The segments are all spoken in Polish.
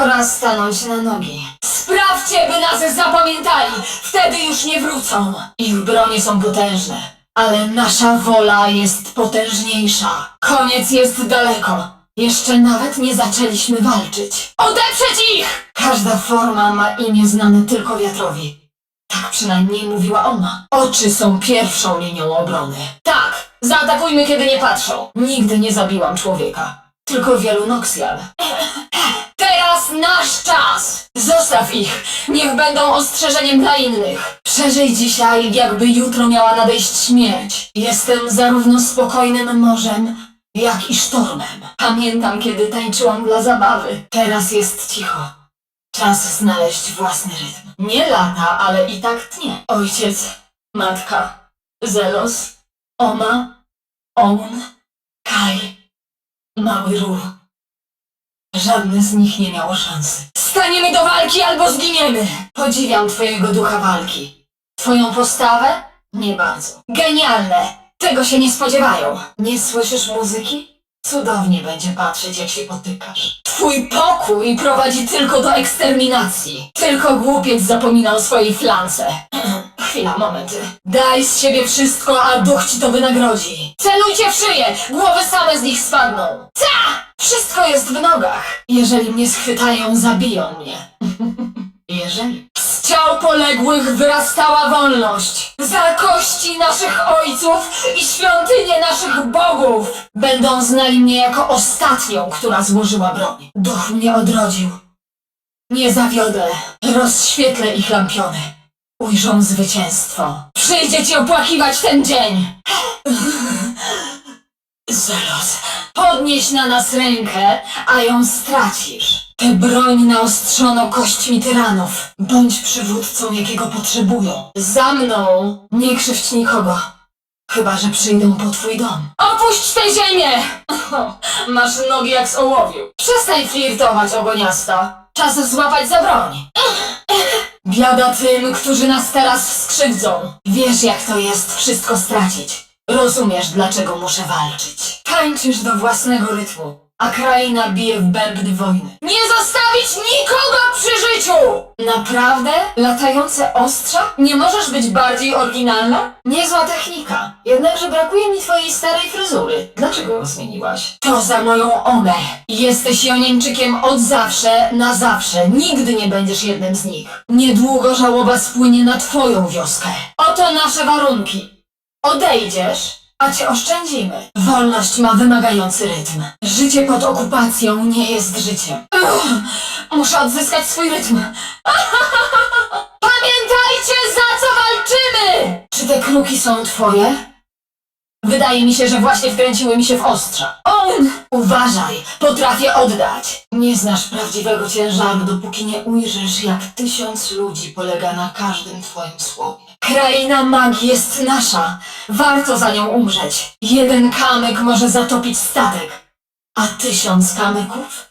Pora stanąć na nogi. Sprawdźcie, by nas zapamiętali! Wtedy już nie wrócą. Ich bronie są potężne, ale nasza wola jest potężniejsza. Koniec jest daleko. Jeszcze nawet nie zaczęliśmy walczyć. Odeprzeć ich! Każda forma ma imię znane tylko wiatrowi. Tak przynajmniej mówiła ona. Oczy są pierwszą linią obrony. Tak, zaatakujmy kiedy nie patrzą. Nigdy nie zabiłam człowieka. Tylko wielu Noxian. Teraz nasz czas! Zostaw ich! Niech będą ostrzeżeniem dla innych. Przeżyj dzisiaj, jakby jutro miała nadejść śmierć. Jestem zarówno spokojnym morzem, jak i sztormem. Pamiętam, kiedy tańczyłam dla zabawy. Teraz jest cicho. Czas znaleźć własny rytm. Nie lata, ale i tak tnie. Ojciec, matka, Zelos, Oma, On, Kai, mały Ru. Żadne z nich nie miało szansy. Staniemy do walki albo zginiemy! Podziwiam twojego ducha walki. Twoją postawę? Nie bardzo. Genialne! Tego się nie spodziewają. Nie słyszysz muzyki? Cudownie będzie patrzeć, jak się potykasz. Twój pokój prowadzi tylko do eksterminacji. Tylko głupiec zapomina o swojej flance. Chwila, moment. Daj z siebie wszystko, a duch ci to wynagrodzi. Celujcie w szyję! Głowy same z nich spadną. Ta! Wszystko jest w nogach. Jeżeli mnie schwytają, zabiją mnie. Jeżeli. Ciał poległych wyrastała wolność. Za kości naszych ojców i świątynie naszych bogów. Będą znali mnie jako ostatnią, która złożyła broń. Duch mnie odrodził. Nie zawiodę. Rozświetlę ich lampiony. Ujrzą zwycięstwo. Przyjdzie ci opłakiwać ten dzień. Zelos, podnieś na nas rękę, a ją stracisz. Tę broń naostrzono kośćmi tyranów. Bądź przywódcą, jakiego potrzebują. Za mną nie krzywdź nikogo. Chyba, że przyjdą po twój dom. Opuść tę ziemię! Masz nogi jak z ołowiu. Przestań flirtować, ogoniasta. Czas złapać za broń. Biada tym, którzy nas teraz skrzywdzą. Wiesz, jak to jest wszystko stracić. Rozumiesz, dlaczego muszę walczyć. Tańczysz do własnego rytmu, a kraina bije w bębny wojny. Nie zostawić nikogo przy życiu! Naprawdę? Latające ostrza? Nie możesz być bardziej oryginalna? Niezła technika. Jednakże brakuje mi twojej starej fryzury. Dlaczego ją zmieniłaś? To za moją Omę. Jesteś Jonieńczykiem od zawsze, na zawsze. Nigdy nie będziesz jednym z nich. Niedługo żałoba spłynie na twoją wioskę. Oto nasze warunki. Odejdziesz, a cię oszczędzimy. Wolność ma wymagający rytm. Życie pod okupacją nie jest życiem. Muszę odzyskać swój rytm. Pamiętajcie, za co walczymy! Czy te kruki są twoje? Wydaje mi się, że właśnie wkręciły mi się w ostrza. On! Uważaj, potrafię oddać. Nie znasz prawdziwego ciężaru, dopóki nie ujrzysz, jak tysiąc ludzi polega na każdym twoim słowie. Kraina magii jest nasza. Warto za nią umrzeć. Jeden kamyk może zatopić statek, a tysiąc kamyków?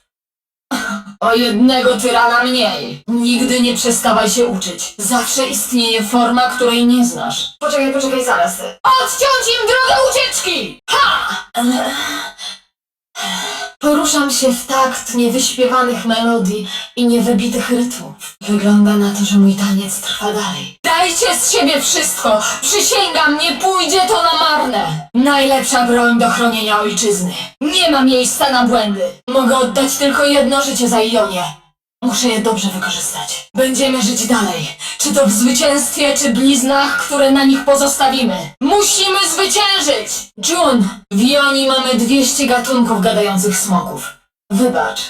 O jednego tyrana mniej. Nigdy nie przestawaj się uczyć. Zawsze istnieje forma, której nie znasz. Poczekaj, poczekaj, zaraz. Odciąć im drogę ucieczki! Ha! Poruszam się w takt niewyśpiewanych melodii i niewybitych rytmów. Wygląda na to, że mój taniec trwa dalej. Dajcie z siebie wszystko! Przysięgam, nie pójdzie to na marne! Najlepsza broń do chronienia ojczyzny. Nie ma miejsca na błędy. Mogę oddać tylko jedno życie za Ionię. Muszę je dobrze wykorzystać. Będziemy żyć dalej. Czy to w zwycięstwie, czy bliznach, które na nich pozostawimy. Musimy zwyciężyć! Jun, w Jonii mamy 200 gatunków gadających smoków. Wybacz,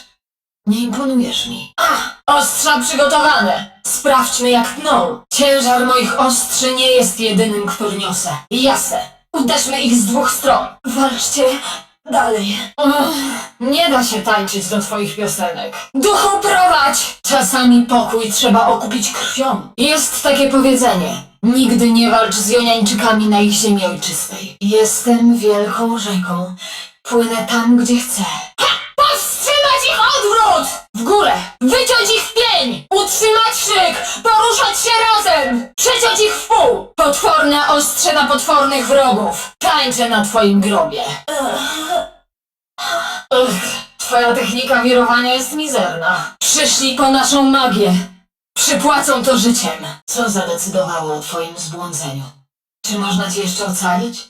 nie imponujesz mi. Ach, ostrza przygotowane. Sprawdźmy jak tną. Ciężar moich ostrzy nie jest jedynym, który niosę. Jasne. Uderzmy ich z dwóch stron. Walczcie dalej. Ugh, nie da się tańczyć do twoich piosenek. Duchu prowadź! Czasami pokój trzeba okupić krwią. Jest takie powiedzenie. Nigdy nie walcz z Joniańczykami na ich ziemi ojczystej. Jestem wielką rzeką. Płynę tam, gdzie chcę. Powstrzymać ich odwrót! W górę! Wyciąć ich w pień! Utrzymać szyk! Poruszać się razem! Przeciąć ich w pół! Potworne ostrze na potwornych wrogów! Tańczę na twoim grobie. Ugh, Twoja technika wirowania jest mizerna. Przyszli po naszą magię. Przypłacą to życiem. Co zadecydowało o twoim zbłądzeniu? Czy można cię jeszcze ocalić?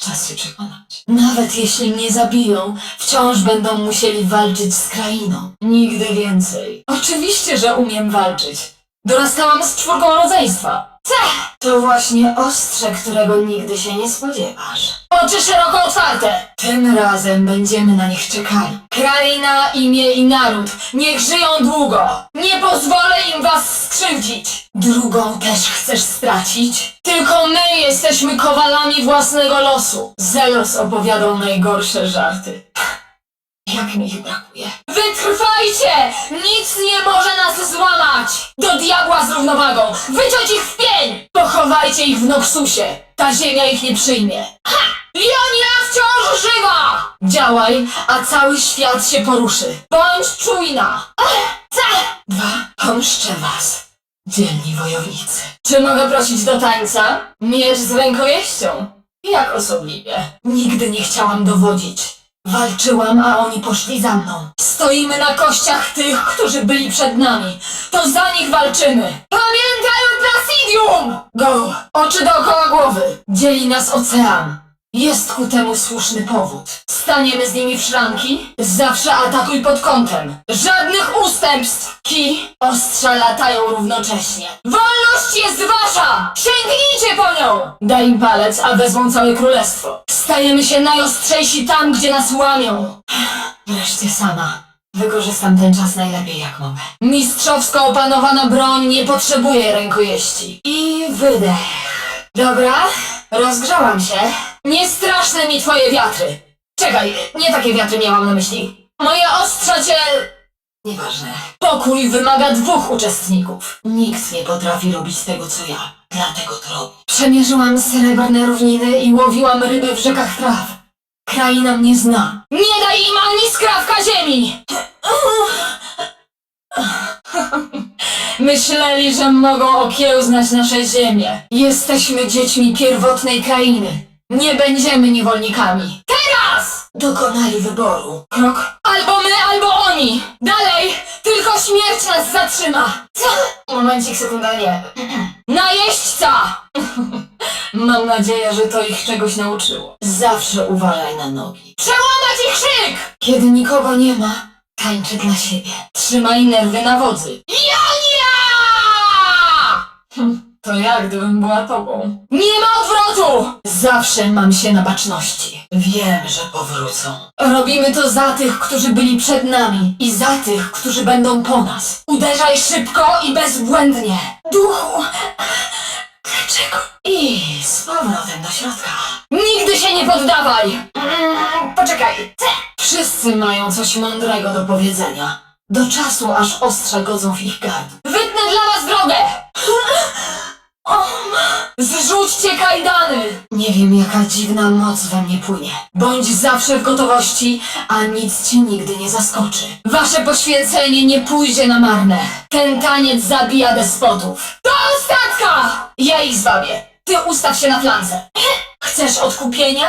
Czas się przekonać. Nawet jeśli mnie zabiją, wciąż będą musieli walczyć z krainą. Nigdy więcej. Oczywiście, że umiem walczyć. Dorastałam z czwórką rodzeństwa. Cech! To właśnie ostrze, którego nigdy się nie spodziewasz. Oczy szeroko otwarte! Tym razem będziemy na nich czekali. Kraina, imię i naród, niech żyją długo! Nie pozwolę im was skrzywdzić! Drugą też chcesz stracić? Tylko my jesteśmy kowalami własnego losu. Zelos opowiadał najgorsze żarty. Jak mi ich brakuje. Wytrwajcie! Nic nie może nas złamać! Do diabła z równowagą! Wyciąć ich w pień! Pochowajcie ich w Noxusie! Ta ziemia ich nie przyjmie. Ha! Jonia wciąż żywa! Działaj, a cały świat się poruszy. Bądź czujna! Ca! Dwa, pomszczę was. Dzielni wojownicy. Czy mogę prosić do tańca? Miecz z rękojeścią. Jak osobliwie. Nigdy nie chciałam dowodzić. Walczyłam, a oni poszli za mną. Stoimy na kościach tych, którzy byli przed nami. To za nich walczymy. Pamiętaj o Placidium! Go! Oczy dookoła głowy. Dzieli nas ocean. Jest ku temu słuszny powód. Staniemy z nimi w szranki? Zawsze atakuj pod kątem. Żadnych ustępstw! Ki, ostrza latają równocześnie. Wolność jest wasza! Sięgnijcie po nią! Daj im palec, a wezmą całe królestwo. Stajemy się najostrzejsi tam, gdzie nas łamią. Wreszcie sama. Wykorzystam ten czas najlepiej jak mogę. Mistrzowsko opanowana broń nie potrzebuje rękojeści. I wydech. Dobra, rozgrzałam się. Nie straszne mi twoje wiatry. Czekaj, nie takie wiatry miałam na myśli. Moje ostrza cię... Nieważne. Pokój wymaga dwóch uczestników. Nikt nie potrafi robić tego, co ja. Dlatego to robię. Przemierzyłam srebrne równiny i łowiłam ryby w rzekach traw. Kraina mnie zna. Nie daj im ani skrawka ziemi! Myśleli, że mogą okiełznać nasze ziemię. Jesteśmy dziećmi pierwotnej krainy. Nie będziemy niewolnikami. Teraz! Dokonali wyboru. Krok. Albo my, albo oni! Dalej! Tylko śmierć nas zatrzyma! Co? Momencik, sekunda, nie. Najeźdźca! Mam nadzieję, że to ich czegoś nauczyło. Zawsze uwalaj na nogi. Przełamać ich krzyk! Kiedy nikogo nie ma, tańczę dla siebie. Trzymaj nerwy na wodzy. Jonia! Hm, To jak gdybym była tobą? Nie ma odwrotu! Zawsze mam się na baczności. Wiem, że powrócą. Robimy to za tych, którzy byli przed nami i za tych, którzy będą po nas. Uderzaj szybko i bezbłędnie. Duchu! Dlaczego? I z powrotem do środka. Nigdy się nie poddawaj! Mm, poczekaj. Wszyscy mają coś mądrego do powiedzenia. Do czasu, aż ostrza godzą w ich gardł. Zrzućcie kajdany! Nie wiem, jaka dziwna moc we mnie płynie. Bądź zawsze w gotowości, a nic cię nigdy nie zaskoczy. Wasze poświęcenie nie pójdzie na marne. Ten taniec zabija despotów. Do ostatka! Ja ich zwabię. Ty ustaw się na flance. Chcesz odkupienia?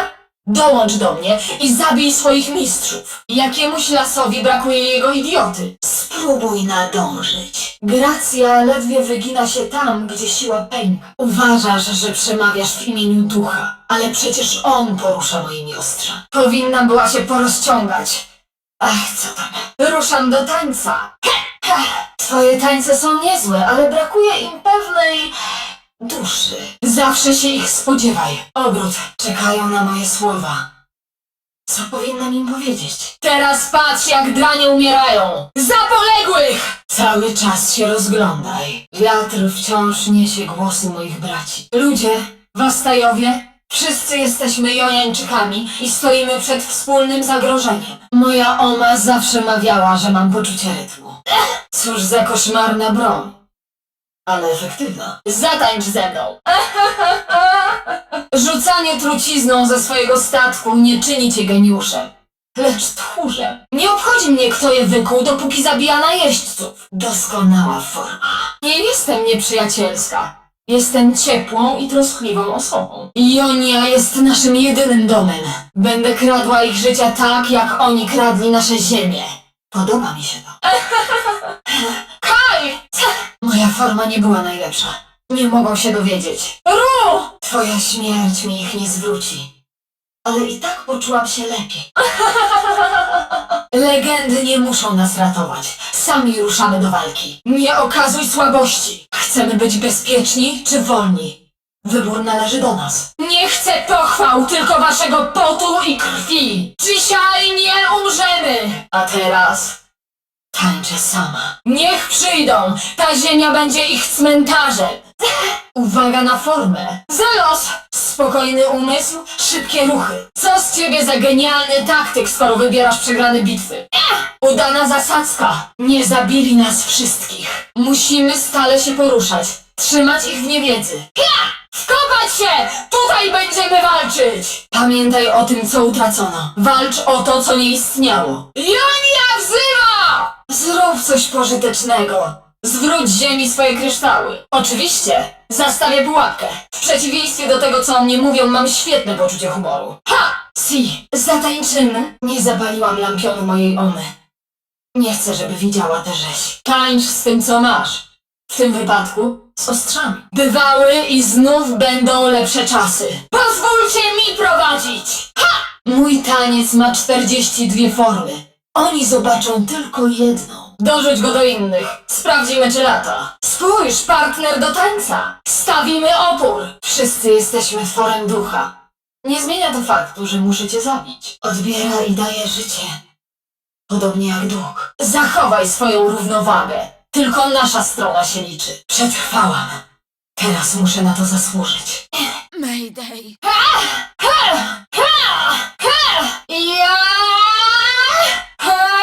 Dołącz do mnie i zabij swoich mistrzów. Jakiemuś lasowi brakuje jego idioty. Spróbuj nadążyć. Gracja ledwie wygina się tam, gdzie siła pęka. Uważasz, że przemawiasz w imieniu ducha, ale przecież on porusza moimi ostrza. Powinna była się porozciągać. Ach, co tam. Ruszam do tańca. Twoje tańce są niezłe, ale brakuje im pewnej duszy. Zawsze się ich spodziewaj. Obrót. Czekają na moje słowa. Co powinnam im powiedzieć? Teraz patrz, jak dranie umierają! Za poległych! Cały czas się rozglądaj. Wiatr wciąż niesie głosy moich braci. Ludzie, Wastajowie, wszyscy jesteśmy Jojańczykami i stoimy przed wspólnym zagrożeniem. Moja oma zawsze mawiała, że mam poczucie rytmu. Cóż za koszmarna broń. Ale efektywna. Zatańcz ze mną! Rzucanie trucizną ze swojego statku nie czyni cię geniuszem, lecz tchórzem. Nie obchodzi mnie, kto je wykuł, dopóki zabija najeźdźców. Doskonała forma. Nie jestem nieprzyjacielska. Jestem ciepłą i troskliwą osobą. Jonia jest naszym jedynym domem. Będę kradła ich życia tak, jak oni kradli nasze ziemię. Podoba mi się to. Moja forma nie była najlepsza. Nie mogą się dowiedzieć. Ru! Twoja śmierć mi ich nie zwróci. Ale i tak poczułam się lepiej. Legendy nie muszą nas ratować. Sami ruszamy do walki. Nie okazuj słabości. Chcemy być bezpieczni czy wolni? Wybór należy do nas. Nie chcę pochwał, tylko waszego potu i krwi. Dzisiaj nie umrzemy. A teraz tańczę sama. Niech przyjdą. Ta ziemia będzie ich cmentarzem. Uwaga na formę. Zelos! Spokojny umysł, szybkie ruchy. Co z ciebie za genialny taktyk, skoro wybierasz przegrane bitwy? Udana zasadzka. Nie zabili nas wszystkich. Musimy stale się poruszać. Trzymać ich w niewiedzy. Ja! Wkopać się! Tutaj będziemy walczyć! Pamiętaj o tym, co utracono. Walcz o to, co nie istniało. Jonia wzywa! Zrób coś pożytecznego. Zwróć ziemi swoje kryształy. Oczywiście, zastawię pułapkę. W przeciwieństwie do tego, co o mnie mówią, mam świetne poczucie humoru. Ha! Si, zatańczymy. Nie zapaliłam lampionu mojej omy. Nie chcę, żeby widziała tę rzeź. Tańcz z tym, co masz. W tym wypadku z ostrzami. Bywały i znów będą lepsze czasy. Pozwólcie mi prowadzić! Ha! Mój taniec ma 42 formy. Oni zobaczą tylko jedną. Dorzuć go do innych. Sprawdzimy, czy lata. Spójrz, partner do tańca. Stawimy opór. Wszyscy jesteśmy tworem ducha. Nie zmienia to faktu, że muszę cię zabić. Odbiera i daje życie. Podobnie jak duch. Zachowaj swoją równowagę. Tylko nasza strona się liczy. Przetrwałam. Teraz muszę na to zasłużyć. Mayday. Ja! Oh!